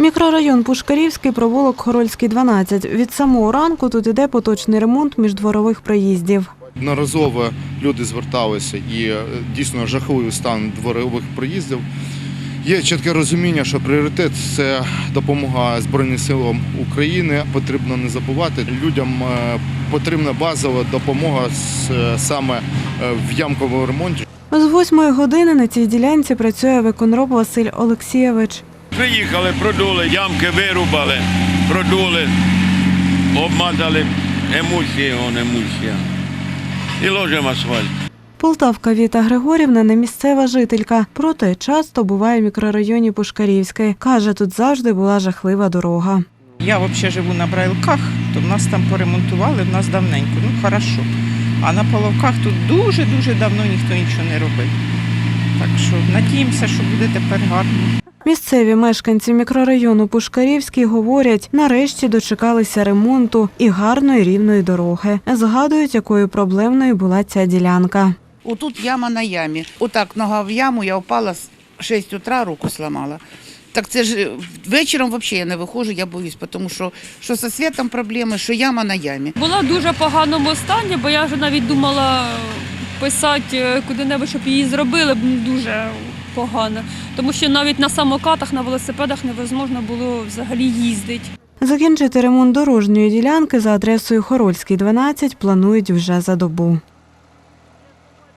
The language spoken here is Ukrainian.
Мікрорайон Пушкарівський, провулок Хорольський, 12. Від самого ранку тут іде поточний ремонт міждворових проїздів. Одноразово люди зверталися і е, дійсно жахливий стан дворових проїздів. Є чітке розуміння, що пріоритет це допомога Збройним силам України. Потрібно не забувати. Людям е, потрібна базова допомога е, саме в ямковому ремонті. З восьмої години на цій ділянці працює виконроб Василь Олексійович. Приїхали, продули, ямки вирубали, продули, обмазали емульсії, он емульсія. І ложимо асфальт. Полтавка Віта Григорівна не місцева жителька, проте часто буває в мікрорайоні Пушкарівський. Каже, тут завжди була жахлива дорога. Я взагалі живу на Брайлках, то в нас там поремонтували, в нас давненько, ну хорошо. А на Половках тут дуже-дуже давно ніхто нічого не робив. Так що надіємося, що буде тепер гарно. Місцеві мешканці мікрорайону Пушкарівський говорять, нарешті дочекалися ремонту і гарної рівної дороги. Згадують, якою проблемною була ця ділянка. Отут яма на ямі. Отак нога в яму, я впала з 6 утра, руку сломала. Так це ж е, вечором взагалі я не виходжу, я боюсь, тому що, що зі світом проблеми, що яма на ямі. Була в дуже поганому стані, бо я вже навіть думала писати е, куди-небудь, щоб її зробили, дуже погано. Тому що навіть на самокатах, на велосипедах невозможно було взагалі їздити. Закінчити ремонт дорожньої ділянки за адресою Хорольський, 12 планують вже за добу.